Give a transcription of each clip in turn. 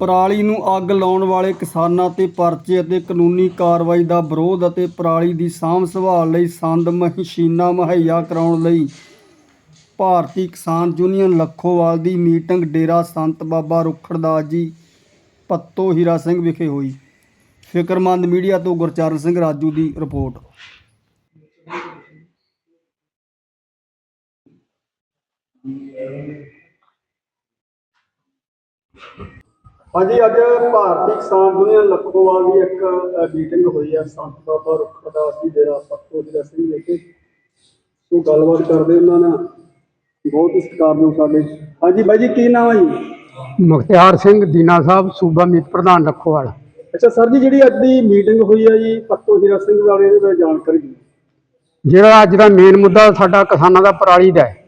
ਪਰਾਲੀ ਨੂੰ ਅੱਗ ਲਾਉਣ ਵਾਲੇ ਕਿਸਾਨਾਂ ਤੇ ਪਰਚੇ ਅਤੇ ਕਾਨੂੰਨੀ ਕਾਰਵਾਈ ਦਾ ਵਿਰੋਧ ਅਤੇ ਪਰਾਲੀ ਦੀ ਸਾਂਭ ਸੰਭਾਲ ਲਈ ਸੰਦ ਮਸ਼ੀਨਾਂ ਮੁਹੱਈਆ ਕਰਾਉਣ ਲਈ ਭਾਰਤੀ ਕਿਸਾਨ ਯੂਨੀਅਨ ਲੱਖੋਵਾਲ ਦੀ ਮੀਟਿੰਗ ਡੇਰਾ ਸੰਤ ਬਾਬਾ ਰੁਖੜਦਾਸ ਜੀ ਪੱਤੋ ਹੀਰਾ ਸਿੰਘ ਵਿਖੇ ਹੋਈ। ਫਿਕਰਮੰਦ ਮੀਡੀਆ ਤੋਂ ਗੁਰਚਰਨ ਸਿੰਘ ਰਾਜੂ ਦੀ ਰਿਪੋਰਟ। ਹਾਂਜੀ ਅੱਜ ਭਾਰਤੀ ਕਿਸਾਨ ਯੂਨੀਅਨ ਲੱਖੋਵਾਲ ਦੀ ਇੱਕ ਮੀਟਿੰਗ ਹੋਈ ਹੈ ਸੰਤ ਬਾਬਾ ਰੁਖੜਦਾਸ ਜੀ ਡੇਰਾ ਪੱਤੋ ਹੀਰਾ ਸਿੰਘ ਵਿਖੇ ਸੋ ਗੱਲਬਾਤ ਕਰਦੇ ਉਹਨਾਂ ਨਾਲ। ਬਹੁਤ ਹੀ ਸਤਿਕਾਰਯੋਗ ਸਾਡੇ। ਹਾਂਜੀ ਬਾਈ ਜੀ ਕੀ ਨਾਮ ਹੈ ਜੀ? ਮੁਖਤਿਆਰ ਸਿੰਘ ਦੀਨਾ ਸਾਹਿਬ ਸੂਬਾ ਮੀਤ ਪ੍ਰਧਾਨ ਰੱਖੋਵਾਲ ਅੱਛਾ ਸਰ ਜੀ ਜਿਹੜੀ ਅੱਜ ਦੀ ਮੀਟਿੰਗ ਹੋਈ ਹੈ ਜੀ ਪੱਤੋ ਹੀਰਾ ਸਿੰਘ ਵਾਲੇ ਇਹਦੇ ਬਾਰੇ ਜਾਣਕਾਰੀ ਦਿਓ। ਜਿਹੜਾ ਅੱਜ ਦਾ ਮੇਨ ਮੁੱਦਾ ਸਾਡਾ ਕਿਸਾਨਾਂ ਦਾ ਪਰਾਲੀ ਦਾ ਹੈ।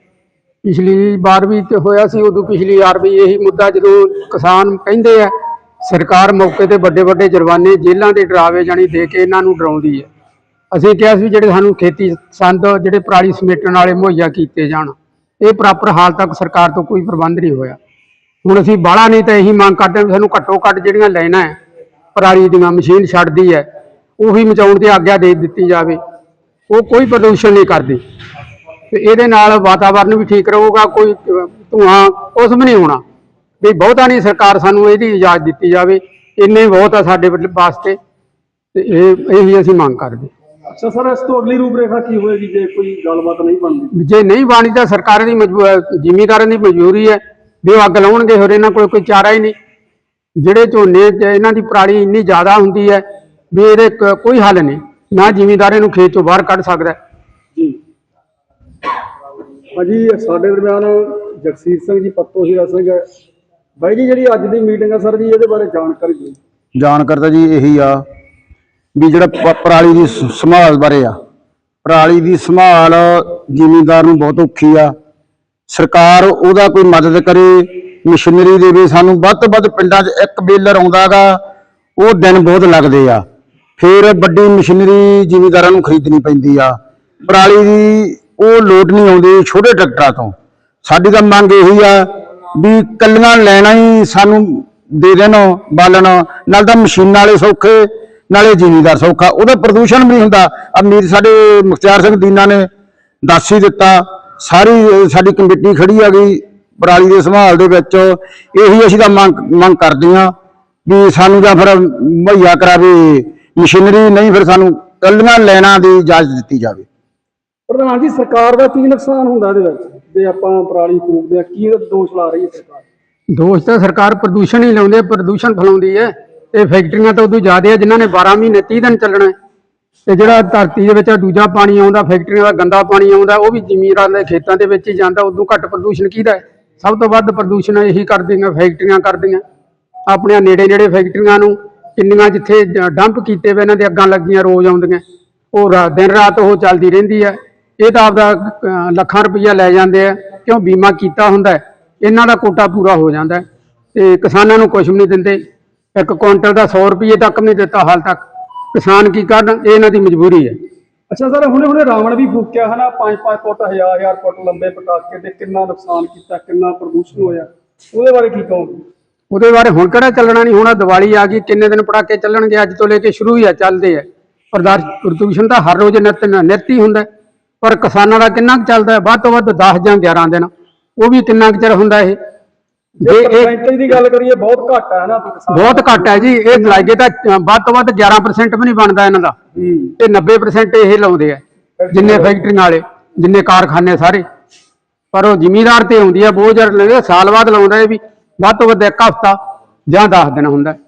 ਪਿਛਲੀ ਵਾਰ ਵੀ ਤੇ ਹੋਇਆ ਸੀ, ਉਦੋਂ ਪਿਛਲੀ ਵਾਰ ਵੀ ਇਹੀ ਮੁੱਦਾ ਜਦੋਂ ਕਿਸਾਨ ਕਹਿੰਦੇ ਆ, ਸਰਕਾਰ ਮੌਕੇ ਤੇ ਵੱਡੇ ਵੱਡੇ ਜੁਰਮਾਨੇ ਜੇਲ੍ਹਾਂ ਦੇ ਡਰਾਵੇ ਜਾਣੀ ਦੇ ਕੇ ਇਹਨਾਂ ਨੂੰ ਡਰਾਉਂਦੀ ਹੈ। ਅਸੀਂ ਕਿਹਾ ਸੀ ਜਿਹੜੇ ਸਾਨੂੰ ਖੇਤੀ ਸੰਦ, ਜਿਹੜੇ ਪਰਾਲੀ ਸਮੇਟਣ ਵਾਲੇ ਮੁਹੱਈਆ ਕੀਤੇ ਜਾਣ, ਇਹ ਪ੍ਰੋਪਰ ਹਾਲ ਤੱਕ ਸਰਕਾਰ ਤੋਂ ਕੋਈ ਪ੍ਰਬੰਧ ਨਹੀਂ ਹੋਇਆ। ਹੁਣ ਅਸੀਂ ਬਾਹਲਾ ਨਹੀਂ ਤਾਂ ਇਹੀ ਮੰਗ ਕਰਦੇ ਹਾਂ ਵੀ ਸਾਨੂੰ ਘੱਟੋ ਘੱਟ ਜਿਹੜੀਆਂ ਲੈਣਾ ਹੈ, ਪਰਾਲੀ ਦੀਆਂ ਮਸ਼ੀਨ ਛੱਡਦੀ ਹੈ, ਉਹੀ ਮਚਾਉਣ ਦੀ ਆਗਿਆ ਦੇ ਦਿੱਤੀ ਜਾਵੇ। ਉਹ ਕੋਈ ਪ੍ਰਦੂਸ਼ਣ ਨਹੀਂ ਕਰਦੀ। ਤੇ ਇਹਦੇ ਨਾਲ ਵਾਤਾਵਰਨ ਵੀ ਠੀਕ ਰਹੂਗਾ ਕੋਈ ਧੂਆਂ ਉਸ ਵੀ ਨਹੀਂ ਹੋਣਾ। ਵੀ ਬਹੁਤਾ ਨਹੀਂ ਸਰਕਾਰ ਸਾਨੂੰ ਇਹਦੀ ਇਜਾਜ਼ਤ ਦਿੱਤੀ ਜਾਵੇ ਇੰਨੇ ਬਹੁਤ ਆ ਸਾਡੇ ਵਾਸਤੇ ਤੇ ਇਹ ਇਹੀ ਅਸੀਂ ਮੰਗ ਕਰਦੇ। ਅੱਛਾ ਸਰ ਇਸ ਤੋਂ ਅਗਲੀ ਰੂਪਰੇਖਾ ਕੀ ਹੋਏਗੀ ਜੇ ਕੋਈ ਗੱਲਬਾਤ ਨਹੀਂ ਬਣਦੀ? ਜੇ ਨਹੀਂ ਬਾਣੀ ਤਾਂ ਸਰਕਾਰ ਦੀ ਜ਼ਿਮੀਂਦਾਰਾਂ ਦੀ ਮਜਬੂਰੀ ਹੈ ਵੀ ਉਹ ਅੱਗ ਲਾਉਣਗੇ ਹੋਰ ਇਹਨਾਂ ਕੋਲ ਕੋਈ ਚਾਰਾ ਹੀ ਨਹੀਂ। ਜਿਹੜੇ ਝੋਨੇ 'ਚ ਇਹਨਾਂ ਦੀ ਪਰਾਲੀ ਇੰਨੀ ਜ਼ਿਆਦਾ ਹੁੰਦੀ ਹੈ ਵੀ ਇਹਦੇ ਕੋਈ ਹੱਲ ਨਹੀਂ ਨਾ ਜ਼ਿਮੀਂਦਾਰ ਇਹਨੂੰ ਖੇਤ ਚੋਂ ਬਾਹਰ ਕੱਢ ਸਕਦਾ। ਹਾਂਜੀ ਸਾਡੇ ਦਰਮਿਆਨ ਜਗਸੀਰ ਸਿੰਘ ਜੀ, ਪੱਤੋ ਹੀਰਾ ਸਿੰਘ ਬਾਈ ਜੀ, ਜਿਹੜੀ ਅੱਜ ਦੀ ਮੀਟਿੰਗ ਹੈ ਸਰ ਜੀ, ਇਹਦੇ ਬਾਰੇ ਜਾਣਕਾਰੀ ਦਿਓ। ਜਾਣਕਾਰੀ ਤਾਂ ਜੀ ਇਹੀ ਆ ਵੀ ਜਿਹੜਾ ਪ- ਪਰਾਲੀ ਦੀ ਸ- ਸੰਭਾਲ ਬਾਰੇ ਆ। ਪਰਾਲੀ ਦੀ ਸੰਭਾਲ ਜ਼ਿਮੀਂਦਾਰ ਨੂੰ ਬਹੁਤ ਔਖੀ ਆ। ਸਰਕਾਰ ਉਹਦਾ ਕੋਈ ਮਦਦ ਕਰੇ, ਮਸ਼ੀਨਰੀ ਦੇਵੇ, ਸਾਨੂੰ ਵੱਧ ਤੋਂ ਵੱਧ ਪਿੰਡਾਂ 'ਚ ਇੱਕ ਬੇਲਰ ਆਉਂਦਾਗਾ ਉਹ ਦਿਨ ਬਹੁਤ ਲੱਗਦੇ ਆ। ਫਿਰ ਵੱਡੀ ਮਸ਼ੀਨਰੀ ਜ਼ਿਮੀਂਦਾਰਾਂ ਨੂੰ ਖਰੀਦਣੀ ਪੈਂਦੀ ਆ। ਪਰਾਲੀ ਦੀ ਉਹ ਲੋਡ ਨਹੀਂ ਆਉਂਦੀ ਛੋਟੇ ਟਰੈਕਟਰਾਂ ਤੋਂ। ਸਾਡੀ ਤਾਂ ਮੰਗ ਇਹੀ ਆ ਵੀ ਕੱਲੀਆਂ ਲੈਣਾ ਹੀ ਸਾਨੂੰ ਦੇ ਦੇਣ, ਬਾਲਣ। ਨਾਲ ਤਾਂ ਮਸ਼ੀਨਾਂ ਵਾਲੇ ਸੌਖੇ, ਨਾਲੇ ਜ਼ਿਮੀਦਾਰ ਸੌਖਾ। ਉਹਦਾ ਪ੍ਰਦੂਸ਼ਣ ਵੀ ਨਹੀਂ ਹੁੰਦਾ। ਅਮੀਰ ਸਾਡੇ ਮੁਖਤਿਆਰ ਸਿੰਘ ਦੀਨਾ ਨੇ ਦੱਸ ਹੀ ਦਿੱਤਾ। ਸਾਰੀ, ਸਾਡੀ ਕਮੇਟੀ ਖੜੀ ਆ ਗਈ ਪਰਾਲੀ ਦੇ ਸੰਭਾਲ ਦੇ ਵਿੱਚ। ਇਹੀ ਅਸੀਂ ਤਾਂ ਮੰਗ ਮੰਗ ਕਰਦੇ ਹਾਂ ਵੀ ਸਾਨੂੰ ਜਾਂ ਫਿਰ ਮੁਹੱਈਆ ਕਰਾਵੇ ਮਸ਼ੀਨਰੀ, ਨਹੀਂ ਫਿਰ ਸਾਨੂੰ ਕੱਲੀਆਂ ਲੈਣਾ ਦੀ ਇਜਾਜ਼ਤ ਦਿੱਤੀ ਜਾਵੇ। ਪ੍ਰਧਾਨ ਜੀ, ਸਰਕਾਰ ਦਾ ਕੀ ਨੁਕਸਾਨ ਹੁੰਦਾ ਇਹਦੇ ਵਿੱਚ? ਜੇ ਆਪਾਂ ਪਰਾਲੀ ਫੂਕਦੇ ਆ ਕੀ ਦੋਸ਼ ਲਾ ਰਹੀ ਹੈ ਸਰਕਾਰ? ਦੋਸ਼ ਤਾਂ ਸਰਕਾਰ ਪ੍ਰਦੂਸ਼ਣ ਹੀ ਲਾਉਂਦੀ ਹੈ, ਪ੍ਰਦੂਸ਼ਣ ਫੈਲਾਉਂਦੀ ਹੈ। ਇਹ ਫੈਕਟਰੀਆਂ ਤਾਂ ਉਦੋਂ ਜ਼ਿਆਦਾ ਹੈ ਜਿਨ੍ਹਾਂ ਨੇ 12 ਮਹੀਨੇ 30 ਦਿਨ ਚੱਲਣਾ ਹੈ। ਤੇ ਜਿਹੜਾ ਧਰਤੀ ਦੇ ਵਿੱਚ ਦੂਜਾ ਪਾਣੀ ਆਉਂਦਾ, ਫੈਕਟਰੀਆਂ ਦਾ ਗੰਦਾ ਪਾਣੀ ਆਉਂਦਾ, ਉਹ ਵੀ ਜ਼ਮੀਨਾਂ ਦੇ ਖੇਤਾਂ ਦੇ ਵਿੱਚ ਹੀ ਜਾਂਦਾ, ਉਦੋਂ ਘੱਟ ਪ੍ਰਦੂਸ਼ਣ ਕਿਹਦਾ ਹੈ? ਸਭ ਤੋਂ ਵੱਧ ਪ੍ਰਦੂਸ਼ਣ ਇਹੀ ਕਰਦੀਆਂ, ਫੈਕਟਰੀਆਂ ਕਰਦੀਆਂ। ਆਪਣੇ ਨੇੜੇ ਨੇੜੇ ਫੈਕਟਰੀਆਂ ਨੂੰ, ਕਿੰਨੀਆਂ ਜਿੱਥੇ ਡੰਪ ਕੀਤੇ ਵੇ, ਇਹਨਾਂ ਦੇ ਅੱਗਾਂ ਲੱਗੀਆਂ, ਰੋਜ਼ ਆਉਂਦੀਆਂ। ਉਹ ਰਾ- ਦਿਨ ਰਾਤ ਉਹ ਚੱਲਦੀ ਰਹਿੰਦੀ ਹੈ। ਇਹ ਤਾਂ ਆਪਦਾ ਲੱਖਾਂ ਰੁਪਈਆ ਲੈ ਜਾਂਦੇ ਆ ਕਿਉਂ ਬੀਮਾ ਕੀਤਾ ਹੁੰਦਾ ਹੈ ਇਹਨਾਂ ਦਾ ਕੋਟਾ ਪੂਰਾ ਹੋ ਜਾਂਦਾ ਹੈ। ਤੇ ਕਿਸਾਨਾਂ ਨੂੰ ਕੁਝ ਵੀ ਨਹੀਂ ਦਿੰਦੇ ਇੱਕ ਕੁਇੰਟਲ ਦਾ 100 ਰੁਪਏ ਤੱਕ ਨਹੀਂ ਦਿੱਤਾ ਹਾਲ ਤੱਕ। ਕਿਸਾਨ ਕੀ ਕਰਨ ਇਹ ਇਹਨਾਂ ਦੀ ਮਜਬੂਰੀ ਹੈ। ਅੱਛਾ ਸਰ ਹੁਣੇ ਹੁਣੇ ਰਾਵਣ ਵੀ ਫੂਕਿਆ ਹਨਾ 5-5 ਫੁੱਟ 1000-1000 ਫੁੱਟ ਲੰਬੇ ਪਟਾਕੇ ਤੇ ਕਿੰਨਾ ਨੁਕਸਾਨ ਕੀਤਾ ਕਿੰਨਾ ਪ੍ਰਦੂਸ਼ਣ ਹੋਇਆ ਉਹਦੇ ਬਾਰੇ ਕੀ ਕਹੋਗੇ? ਉਹਦੇ ਬਾਰੇ ਹੁਣ ਕਿਹੜਾ ਚੱਲਣਾ ਨਹੀਂ ਹੁਣ ਦੀਵਾਲੀ ਆ ਗਈ ਕਿੰਨੇ ਦਿਨ ਪੜਾਕੇ ਚੱਲਣਗੇ ਅੱਜ ਤੋਂ ਲੈ ਕੇ ਸ਼ੁਰੂ ਹੀ ਆ ਚੱਲਦੇ ਆ। ਪ੍ਰਦੂਸ਼ਣ ਤਾਂ ਹਰ ਰੋਜ਼ ਨਿਤ ਨਿਤ ਹੀ ਹੁੰਦਾ। ਪਰ ਕਿਸਾਨਾਂ ਦਾ ਕਿੰਨਾ ਕੁ ਚੱਲਦਾ ਹੈ? ਵੱਧ ਤੋਂ ਵੱਧ 10 ਜਾਂ 11 ਦਿਨ। ਉਹ ਵੀ ਕਿੰਨਾ ਕੁ ਚਿਰ ਹੁੰਦਾ ਇਹ? ਜੇ ਜੇ ਇਹ ਪਰਸੈਂਟੇਜ ਦੀ ਗੱਲ ਕਰੀਏ ਬਹੁਤ ਘੱਟ ਹੈ ਨਾ ਕਿਸਾਨ ਬਹੁਤ ਘੱਟ ਹੈ ਜੀ। ਇਹ ਲਾਗੇ ਤਾਂ ਅ, ਵੱਧ ਤੋਂ ਵੱਧ 11% ਵੀ ਨਹੀਂ ਬਣਦਾ ਇਹਨਾਂ ਦਾ। ਹੂੰ। ਤੇ 90% ਇਹ ਲਾਉਂਦੇ ਆ। ਜਿੰਨੇ ਫੈਕਟਰੀਆਂ ਵਾਲੇ ਜਿੰਨੇ ਕਾਰਖਾਨੇ ਸਾਰੇ। ਪਰ ਉਹ ਜ਼ਿਮੀਦਾਰ ਤੇ ਹੁੰਦੀ ਆ ਬੋਝ ਲੈਂਦੇ ਸਾਲ ਬਾਅਦ ਲਾਉਂਦਾ ਇਹ ਵੀ। ਵੱਧ ਤੋਂ ਵੱਧ ਇੱਕ ਹਫ਼ਤਾ ਜਾਂ 10 ਦਿਨ ਹੁੰਦਾ। ਹੈ।